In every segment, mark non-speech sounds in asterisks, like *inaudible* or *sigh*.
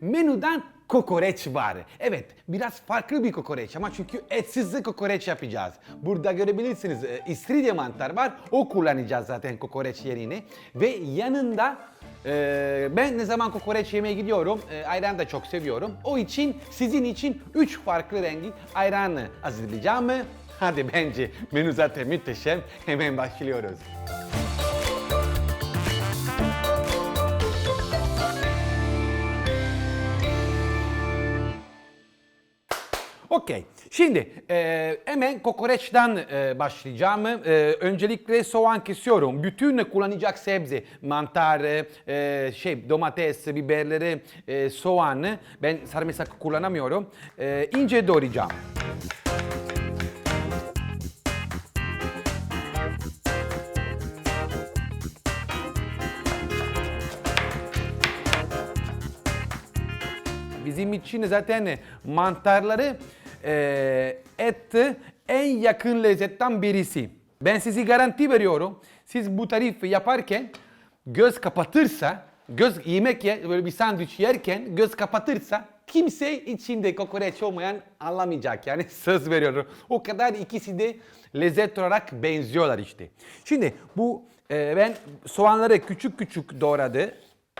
menüden kokoreç var. Evet, biraz farklı bir kokoreç ama çünkü etsiz kokoreç yapacağız. Burada görebilirsiniz e, istiridye mantar var. O kullanacağız zaten kokoreç yerine. Ve yanında e, ben ne zaman kokoreç yemeye gidiyorum, e, ayran da çok seviyorum. O için sizin için 3 farklı rengi ayran hazırlayacağım. Hadi bence menü zaten muhteşem. Hemen başlıyoruz. Okey. Şimdi e, hemen kokoreçten e, başlayacağım. E, öncelikle soğan kesiyorum. Bütün kullanacak sebze, mantar, e, şey domates, biberleri, e, soğanı. Ben sarımsak kullanamıyorum. E, ince doğrayacağım. Bizim için zaten mantarları e, et en yakın lezzetten birisi. Ben sizi garanti veriyorum. Siz bu tarifi yaparken göz kapatırsa, göz yemek ye, böyle bir sandviç yerken göz kapatırsa kimse içinde kokoreç olmayan anlamayacak. Yani *laughs* söz veriyorum. O kadar ikisi de lezzet olarak benziyorlar işte. Şimdi bu e, ben soğanları küçük küçük doğradı.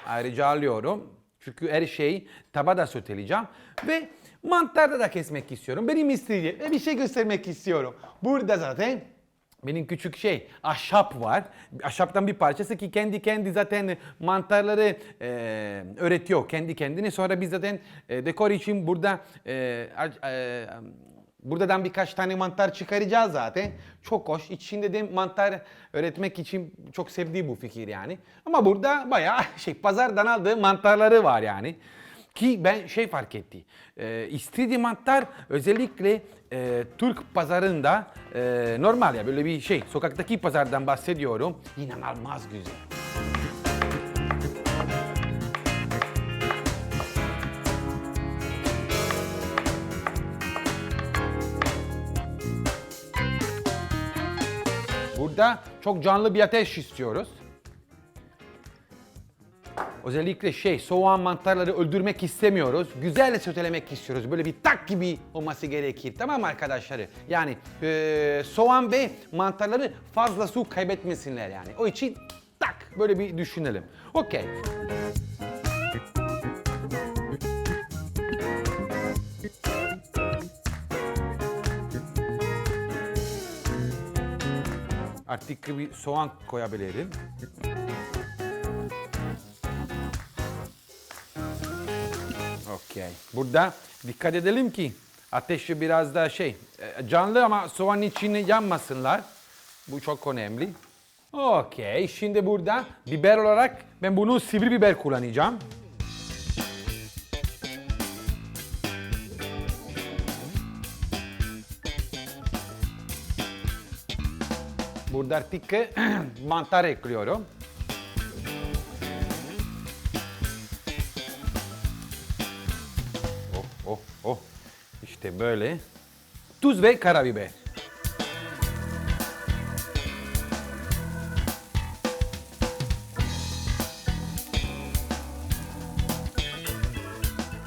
Ayrıca alıyorum. Çünkü her şeyi tabada soteleyeceğim. Ve mantarda da kesmek istiyorum. Benim istediğim ve bir şey göstermek istiyorum. Burada zaten benim küçük şey ahşap var. Ahşaptan bir parçası ki kendi kendi zaten mantarları e, öğretiyor kendi kendine. Sonra biz zaten e, dekor için burada e, e, Buradan birkaç tane mantar çıkaracağız zaten. Çok hoş. İçinde de mantar öğretmek için çok sevdiği bu fikir yani. Ama burada bayağı şey pazardan aldığı mantarları var yani. Ki ben şey fark etti. E, istiridye mantar özellikle e, Türk pazarında e, normal ya böyle bir şey sokaktaki pazardan bahsediyorum. İnanılmaz güzel. Burada çok canlı bir ateş istiyoruz. Özellikle şey soğan mantarları öldürmek istemiyoruz. Güzel sotelemek istiyoruz. Böyle bir tak gibi olması gerekir. Tamam mı arkadaşlar? Yani eee, soğan ve mantarları fazla su kaybetmesinler yani. O için tak böyle bir düşünelim. Okey. Artık bir soğan koyabilirim. Okey. Burada dikkat edelim ki ateşi biraz daha şey e, canlı ama soğan içine yanmasınlar. Bu çok önemli. Okey. Şimdi burada biber olarak ben bunu sivri biber kullanacağım. Burada artık *clears throat* mantar ekliyorum. İşte böyle. Tuz ve karabiber.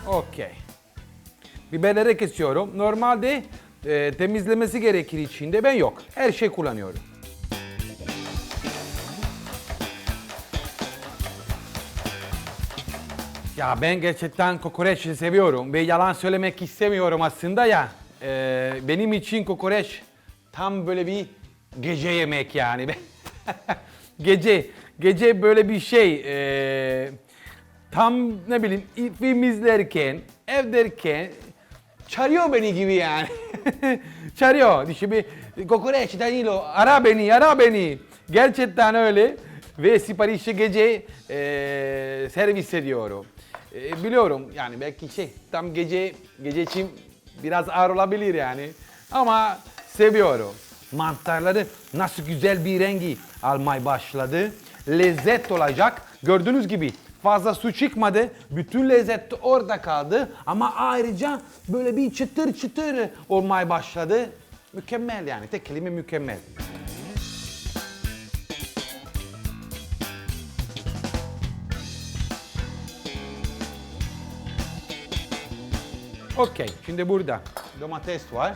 Okey. Biberleri kesiyorum. Normalde e, temizlemesi gerekir içinde. Ben yok. Her şey kullanıyorum. Ya ben gerçekten kokoreç seviyorum ve yalan söylemek istemiyorum aslında ya. Ee, benim için kokoreç tam böyle bir gece yemek yani. *laughs* gece, gece böyle bir şey. ee, tam ne bileyim film izlerken, evdeyken çağırıyor beni gibi yani. *laughs* çağırıyor. İşte bir kokoreç Danilo ara beni, ara beni. Gerçekten öyle. Ve siparişi gece ee, servis ediyorum. E, biliyorum yani belki şey tam gece gece için biraz ağır olabilir yani. Ama seviyorum. Mantarları nasıl güzel bir rengi almaya başladı. Lezzet olacak. Gördüğünüz gibi fazla su çıkmadı. Bütün lezzet orada kaldı. Ama ayrıca böyle bir çıtır çıtır olmaya başladı. Mükemmel yani. Tek kelime mükemmel. Okey. Şimdi burada domates var.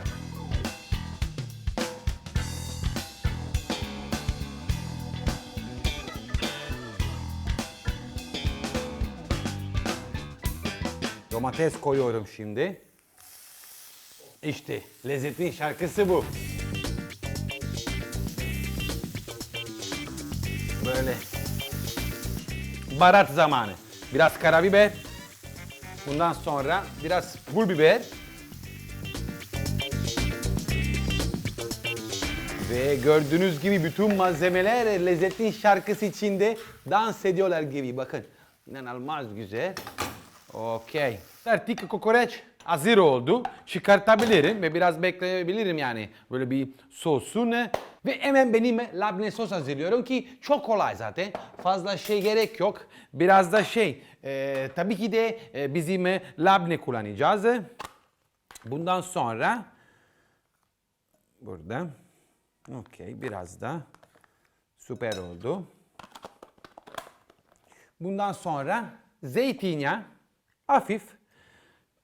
Domates koyuyorum şimdi. İşte lezzetli şarkısı bu. Böyle. Baharat zamanı. Biraz karabiber. Bundan sonra biraz pul biber. Ve gördüğünüz gibi bütün malzemeler lezzetli şarkısı içinde dans ediyorlar gibi. Bakın inanılmaz güzel. Okey. Artık kokoreç hazır oldu. Çıkartabilirim ve biraz bekleyebilirim yani. Böyle bir sosun. Ve hemen benim labne sos hazırlıyorum ki çok kolay zaten. Fazla şey gerek yok. Biraz da şey, e, tabii ki de e, bizim labne kullanacağız. Bundan sonra burada. Okey, biraz da süper oldu. Bundan sonra zeytinyağı, hafif,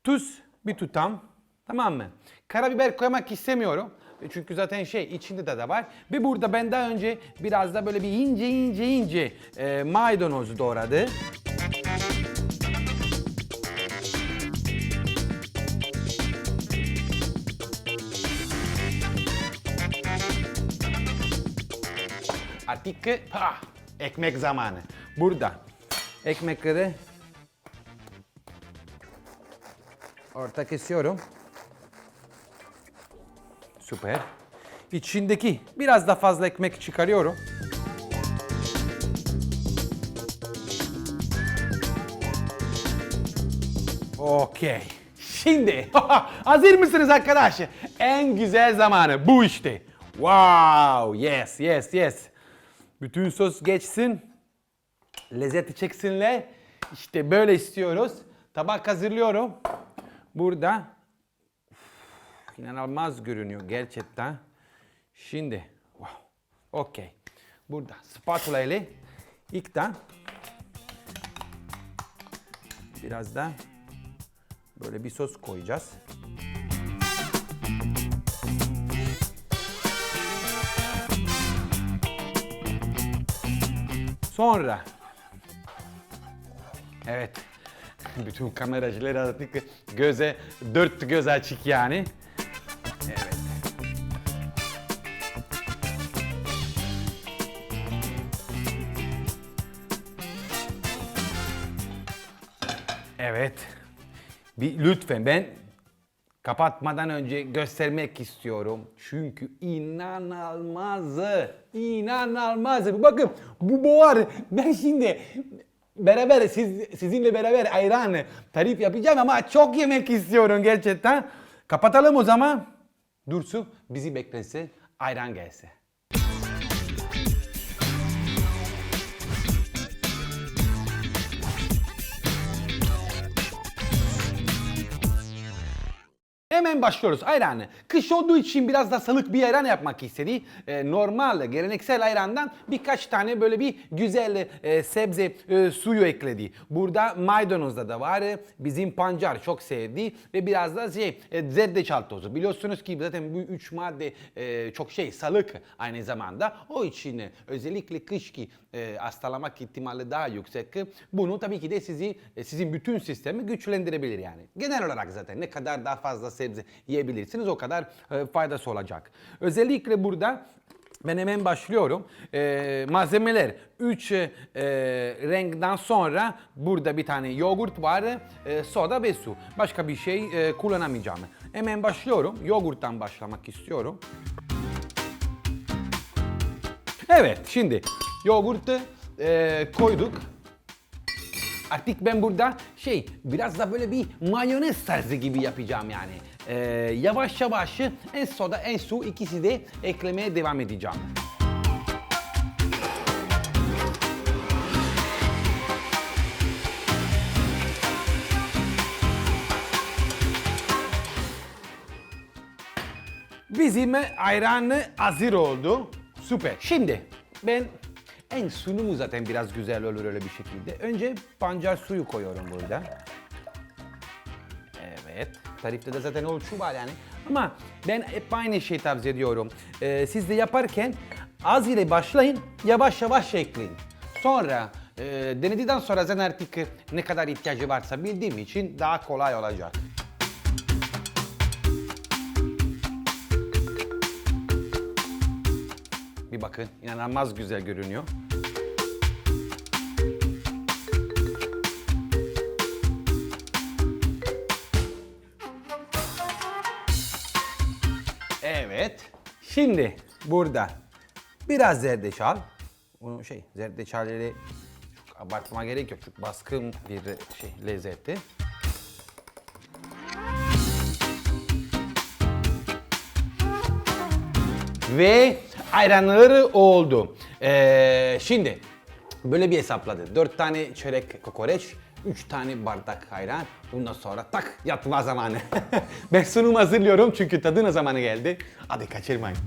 tuz bir tutam. Tamam mı? Karabiber koymak istemiyorum. E, Çünkü zaten şey içinde de, de var. Ve burada ben daha önce biraz da böyle bir ince ince ince e, maydanoz doğradı. Artık ha, ekmek zamanı. Burada ekmekleri orta kesiyorum. Süper. İçindeki biraz da fazla ekmek çıkarıyorum. Okey. Şimdi *laughs* hazır mısınız arkadaş? En güzel zamanı bu işte. Wow, yes, yes, yes. Bütün sos geçsin. Lezzeti çeksinler. İşte böyle istiyoruz. Tabak hazırlıyorum. Burada inanılmaz görünüyor gerçekten. Şimdi, wow, okey. Burada spatula ile ilkten biraz da böyle bir sos koyacağız. Sonra Evet. *laughs* Bütün kameracılar artık göze dört göz açık yani. Evet. Evet. Bir lütfen ben kapatmadan önce göstermek istiyorum. Çünkü inanılmaz, inanılmaz. Bakın bu buhar ben şimdi beraber siz, sizinle beraber ayran tarif yapacağım ama çok yemek istiyorum gerçekten. Kapatalım o zaman. Dursun bizi beklesin ayran gelse. Hemen başlıyoruz ayranı. Kış olduğu için biraz da salık bir ayran yapmak istedi. Ee, normal, geleneksel ayrandan birkaç tane böyle bir güzel e, sebze e, suyu ekledi. Burada maydanoz da, var. Bizim pancar çok sevdi ve biraz da şey e, zerdeçal tozu. Biliyorsunuz ki zaten bu üç madde e, çok şey salık aynı zamanda. O için e, özellikle kış ki e, hastalamak ihtimali daha yüksek. Bunu tabii ki de sizi e, sizin bütün sistemi güçlendirebilir yani. Genel olarak zaten ne kadar daha fazla sebze yiyebilirsiniz o kadar e, faydası olacak. Özellikle burada ben hemen başlıyorum. E, malzemeler 3 e, renkten sonra burada bir tane yoğurt var, e, soda ve su. Başka bir şey e, kullanamayacağım. Hemen başlıyorum. Yoğurttan başlamak istiyorum. Evet şimdi yoğurtu e, koyduk. Artık ben burada şey biraz da böyle bir mayonez tarzı gibi yapacağım yani. E, yavaş yavaş en soda en su ikisi de eklemeye devam edeceğim. Bizim ayran hazır oldu. Süper. Şimdi ben en sunumu zaten biraz güzel olur öyle bir şekilde. Önce pancar suyu koyuyorum burada. Evet. Tarifte de zaten ölçü var yani. Ama ben hep aynı şeyi tavsiye ediyorum. Ee, siz de yaparken az ile başlayın, yavaş yavaş ekleyin. Sonra e, denedikten sonra zaten artık ne kadar ihtiyacı varsa bildiğim için daha kolay olacak. Bakın inanılmaz güzel görünüyor. Evet. Şimdi burada biraz zerdeçal. Bunu şey zerdeçalleri çok abartma gerek yok. Çok baskın bir şey lezzeti. Ve ayranları oldu. Ee, şimdi böyle bir hesapladı. 4 tane çörek kokoreç, 3 tane bardak ayran. Bundan sonra tak yatma zamanı. *laughs* ben sunum hazırlıyorum çünkü tadına zamanı geldi. Hadi kaçırmayın.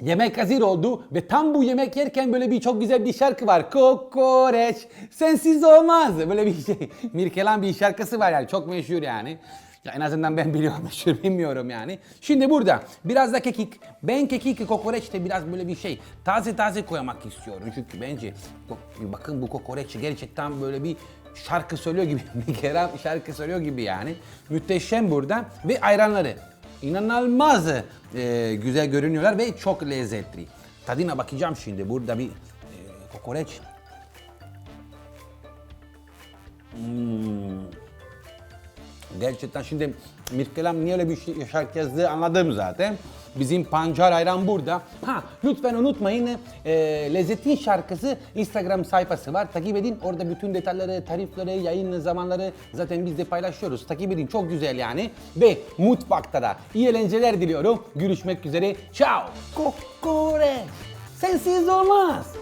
Yemek hazır oldu ve tam bu yemek yerken böyle bir çok güzel bir şarkı var. Kokoreç sensiz olmaz. Böyle bir şey. *laughs* Mirkelan bir şarkısı var yani çok meşhur yani. Ya en azından ben biliyorum *laughs* meşhur bilmiyorum yani. Şimdi burada biraz da kekik. Ben kekik kokoreçte biraz böyle bir şey taze taze koymak istiyorum. Çünkü bence bakın bu kokoreç gerçekten böyle bir şarkı söylüyor gibi. *laughs* Mirkelan şarkı söylüyor gibi yani. Müthişem burada ve ayranları. İnanılmaz e, güzel görünüyorlar ve çok lezzetli. Tadına bakacağım şimdi. Burada bir e, kokoreç. Gerçekten şimdi Mirkelam niye öyle bir şey yazdığı anladım zaten. Bizim pancar ayran burada. Ha lütfen unutmayın e, Lezzetin şarkısı Instagram sayfası var. Takip edin. Orada bütün detayları, tarifleri, yayın zamanları zaten biz de paylaşıyoruz. Takip edin. Çok güzel yani. Ve mutfakta da iyi eğlenceler diliyorum. Görüşmek üzere. Ciao. Kokoreç. Sensiz olmaz.